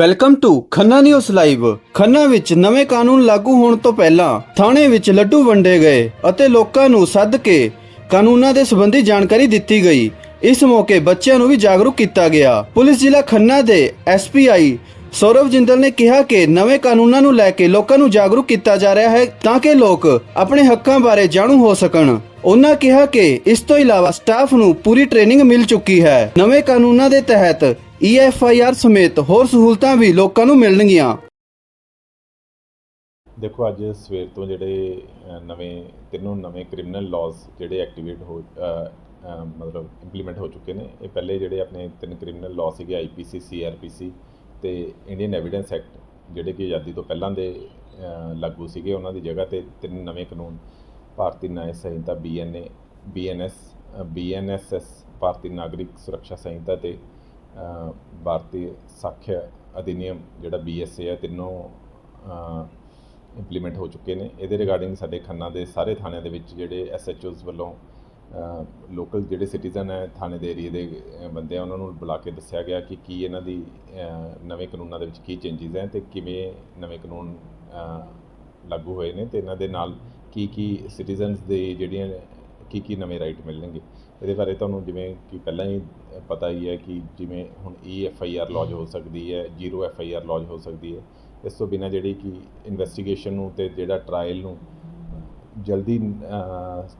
Welcome to Khanna news live Khanna ਵਿੱਚ ਨਵੇਂ ਕਾਨੂੰਨ ਲਾਗੂ ਹੋਣ ਤੋਂ ਪਹਿਲਾਂ ਥਾਣੇ ਵਿੱਚ ਲੱਡੂ ਵੰਡੇ ਗਏ ਅਤੇ ਲੋਕਾਂ ਨੂੰ ਸੱਦ ਕੇ ਕਾਨੂੰਨਾਂ ਦੇ ਸੰਬੰਧੀ ਜਾਣਕਾਰੀ ਦਿੱਤੀ ਗਈ। ਇਸ ਮੌਕੇ ਬੱਚਿਆਂ ਨੂੰ ਵੀ ਜਾਗਰੂਕ ਕੀਤਾ ਗਿਆ। ਪੁਲਿਸ ਜ਼ਿਲ੍ਹਾ ਖੰਨਾ ਦੇ ਐਸਪੀਆਈ ਸੌਰਵ ਜਿੰਦਲ ਨੇ ਕਿਹਾ ਕਿ ਨਵੇਂ ਕਾਨੂੰਨਾਂ ਨੂੰ ਲੈ ਕੇ ਲੋਕਾਂ ਨੂੰ ਜਾਗਰੂਕ ਕੀਤਾ ਜਾ ਰਿਹਾ ਹੈ ਤਾਂ ਕਿ ਲੋਕ ਆਪਣੇ ਹੱਕਾਂ ਬਾਰੇ ਜਾਣੂ ਹੋ ਸਕਣ। ਉਹਨਾਂ ਕਿਹਾ ਕਿ ਇਸ ਤੋਂ ਇਲਾਵਾ ਸਟਾਫ ਨੂੰ ਪੂਰੀ ਟ੍ਰੇਨਿੰਗ ਮਿਲ ਚੁੱਕੀ ਹੈ। ਨਵੇਂ ਕਾਨੂੰਨਾਂ ਦੇ ਤਹਿਤ ਈਐਫਆਈਆਰ ਸਮੇਤ ਹੋਰ ਸਹੂਲਤਾਂ ਵੀ ਲੋਕਾਂ ਨੂੰ ਮਿਲਣਗੀਆਂ। ਦੇਖੋ ਅੱਜ ਸਵੇਰ ਤੋਂ ਜਿਹੜੇ ਅ, ਨਵੇਂ ਤਿੰਨੋਂ ਨਵੇਂ ਕ੍ਰਿਮੀਨਲ ਲਾਜ਼ ਜਿਹੜੇ ਐਕਟੀਵੇਟ ਹੋ ਅ, ਅ, ਮਤਲਬ ਇੰਪਲੀਮੈਂਟ ਹੋ ਚੁੱਕੇ ਨੇ ਇਹ ਪਹਿਲੇ ਜਿਹੜੇ ਆਪਣੇ ਤਿੰਨ ਕ੍ਰਿਮੀਨਲ ਲਾਅ ਸੀਗੇ ਆਈਪੀਸੀ ਸੀਆਰਪੀਸੀ ਤੇ ਇੰਡੀਅਨ ਐਵੀਡੈਂਸ ਐਕਟ ਜਿਹੜੇ ਕਿ ਆਜ਼ਾਦੀ ਤੋਂ ਪਹਿਲਾਂ ਦੇ ਅ, ਲਾਗੂ ਸੀਗੇ ਉਹਨਾਂ ਦੀ ਜਗ੍ਹਾ ਤੇ ਤਿੰਨ ਨਵੇਂ ਕਾਨੂੰਨ ਭਾਰਤੀ ਨਿਆਂ ਸੰਹਿਤਾ ਬੀਐਨਏ ਬੀਐਨਐਸ ਬੀਐਨਐਸਐਸ ਭਾਰਤੀ ਨਾਗਰਿਕ ਸੁਰੱਖਿਆ ਸੰਹਿਤਾ ਤੇ ਭਾਰਤੀ ਸਾਖਿਆ ਅਧਿਨਿਯਮ ਜਿਹੜਾ ਬੀਐਸਏ ਹੈ, ਤਿੰਨੋਂ ਇੰਪਲੀਮੈਂਟ ਹੋ ਚੁੱਕੇ ਨੇ। ਇਹਦੇ ਰਿਗਾਰਡਿੰਗ ਸਾਡੇ ਖੰਨਾ ਦੇ ਸਾਰੇ ਥਾਣਿਆਂ ਦੇ ਵਿੱਚ ਜਿਹੜੇ ਐਸਐਚਓਜ਼ ਵੱਲੋਂ ਲੋਕਲ ਜਿਹੜੇ ਸਿਟੀਜ਼ਨ ਹੈ, ਥਾਣੇ ਦੇ ਏਰੀਏ ਦੇ ਬੰਦੇ ਆ, ਉਹਨਾਂ ਨੂੰ ਬੁਲਾ ਕੇ ਦੱਸਿਆ ਗਿਆ ਕਿ ਕੀ ਇਹਨਾਂ ਦੀ ਨਵੇਂ ਕਾਨੂੰਨਾਂ ਦੇ ਵਿੱਚ ਕੀ ਚੇਂਜਸ ਹੈ ਤੇ ਕਿਵੇਂ ਨਵੇਂ ਕਾਨੂੰਨ ਲਾਗੂ ਹੋਏ ਨੇ ਤੇ ਇਹਨਾਂ ਦੇ ਨਾਲ ਕੀ ਕੀ ਸਿਟੀਜ਼ਨਸ ਦੇ ਜਿਹੜੀਆਂ ਕੀ ਕੀ ਨਵੇਂ ਰਾਈਟ ਮਿਲਣਗੇ। ਇਹਦੇ ਬਾਰੇ ਤੁਹਾਨੂੰ ਜਿਵੇਂ ਕਿ ਪਹਿਲਾਂ ਹੀ ਪਤਾ ਹੀ ਹੈ ਕਿ ਜਿਵੇਂ ਹੁਣ E F I R lodge ਹੋ ਸਕਦੀ ਹੈ zero F I R lodge ਹੋ ਸਕਦੀ ਹੈ। ਇਸ ਤੋਂ ਬਿਨਾਂ ਜਿਹੜੀ ਕਿ ਇਨਵੈਸਟੀਗੇਸ਼ਨ ਨੂੰ ਤੇ ਜਿਹੜਾ ਟਰਾਇਲ ਨੂੰ ਜਲਦੀ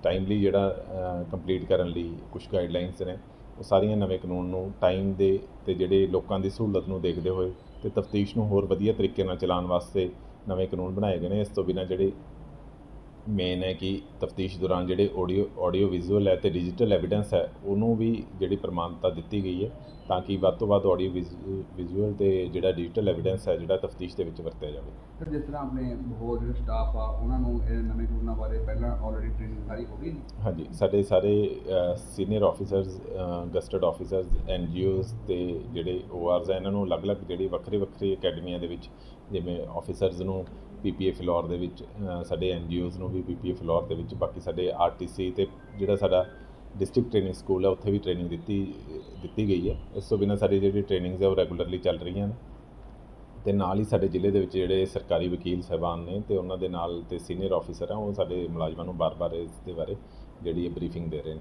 ਟਾਈਮਲੀ ਜਿਹੜਾ ਕੰਪਲੀਟ ਕਰਨ ਲਈ ਕੁਝ ਗਾਈਡਲਾਈਨਸ ਨੇ, ਉਹ ਸਾਰੀਆਂ ਨਵੇਂ ਕਾਨੂੰਨ ਨੂੰ ਟਾਈਮ ਦੇ ਤੇ ਜਿਹੜੇ ਲੋਕਾਂ ਦੀ ਸਹੂਲਤ ਨੂੰ ਦੇਖਦੇ ਹੋਏ ਤੇ ਤਫਤੀਸ਼ ਨੂੰ ਹੋਰ ਵਧੀਆ ਤਰੀਕੇ ਨਾਲ ਚਲਾਉਣ ਵਾਸਤੇ ਨਵੇਂ ਕਾਨੂੰਨ ਬਣਾਏ ਗਏ ਨੇ। ਇਸ ਤੋਂ ਬਿਨਾਂ ਜਿਹੜੇ ਮੇਨ ਹੈ ਕਿ ਤਫਤੀਸ਼ ਦੌਰਾਨ ਜਿਹੜੇ ਆਡੀਓ ਆਡੀਓ ਵਿਜ਼ੂਅਲ ਹੈ ਤੇ ਡਿਜੀਟਲ ਐਵੀਡੈਂਸ ਹੈ ਉਹਨੂੰ ਵੀ ਜਿਹੜੀ ਪ੍ਰਮਾਣਤਾ ਦਿੱਤੀ ਗਈ ਹੈ ਤਾਂ ਕਿ ਵੱਧ ਤੋਂ ਵੱਧ ਆਡੀਓ ਵਿਜ਼ੂਅਲ ਤੇ ਜਿਹੜਾ ਡਿਜੀਟਲ ਐਵੀਡੈਂਸ ਹੈ ਜਿਹੜਾ ਤਫਤੀਸ਼ ਦੇ ਵਿੱਚ ਵਰਤਿਆ ਜਾਵੇ। ਸਰ ਜਿਸ ਤਰ੍ਹਾਂ ਆਪਣੇ ਹੋਰ ਜਿਹੜੇ ਸਟਾਫ ਆ ਉਹਨਾਂ ਨੂੰ ਇਹ ਨਵੇਂ ਕਾਨੂੰਨਾਂ ਬਾਰੇ ਪਹਿਲਾਂ ਆਲਰੇਡੀ ਟ੍ਰੇਨਿੰਗ ਸਾਰੀ ਹੋ ਗਈ ਹਾਂਜੀ ਸਾਡੇ ਸਾਰੇ senior officers gazetted officers NGOs ਤੇ ਜਿਹੜੇ ਓਆਰਸ ਆ ਇਹਨਾਂ ਨੂੰ ਅਲੱਗ-ਅਲੱਗ ਜਿਹੜੀ ਵੱਖਰੀ ਵੱਖਰੀ ਅਕੈਡਮੀਆਂ ਦੇ ਵਿੱਚ ਜਿਵੇਂ ਆਫੀਸਰਸ ਨੂੰ ਪੀਪੀਏ ਫਲੋਰ ਦੇ ਵਿੱਚ ਅ, ਸਾਡੇ ਐਨਜੀਓਜ਼ ਨੂੰ ਵੀ ਪੀਪੀਏ ਫਲੋਰ ਦੇ ਵਿੱਚ ਬਾਕੀ ਸਾਡੇ ਆਰਟੀਸੀ ਤੇ ਜਿਹੜਾ ਸਾਡਾ ਡਿਸਟ੍ਰਿਕਟ ਟ੍ਰੇਨਿੰਗ ਸਕੂਲ ਹੈ ਉੱਥੇ ਵੀ ਟ੍ਰੇਨਿੰਗ ਦਿੱਤੀ ਦਿੱਤੀ ਗਈ ਹੈ। ਇਸ ਤੋਂ ਬਿਨਾਂ ਸਾਡੀ ਜਿਹੜੀ ਟ੍ਰੇਨਿੰਗਸ ਹੈ ਉਹ ਰੈਗੂਲਰਲੀ ਚੱਲ ਰਹੀਆਂ ਨੇ। ਤੇ ਨਾਲ ਹੀ ਸਾਡੇ ਜ਼ਿਲ੍ਹੇ ਦੇ ਵਿੱਚ ਜਿਹੜੇ ਸਰਕਾਰੀ ਵਕੀਲ ਸਾਹਿਬਾਨ ਨੇ ਤੇ ਉਹਨਾਂ ਦੇ ਨਾਲ ਤੇ ਸੀਨੀਅਰ ਆਫੀਸਰ ਆ ਉਹ ਸਾਡੇ ਮੁਲਾਜ਼ਮਾਂ ਨੂੰ ਬਾਰ-ਬਾਰ ਇਸ ਦੇ ਬਾਰੇ ਜਿਹੜੀ ਇਹ ਬਰੀਫਿੰਗ ਦੇ ਰਹੇ ਨੇ।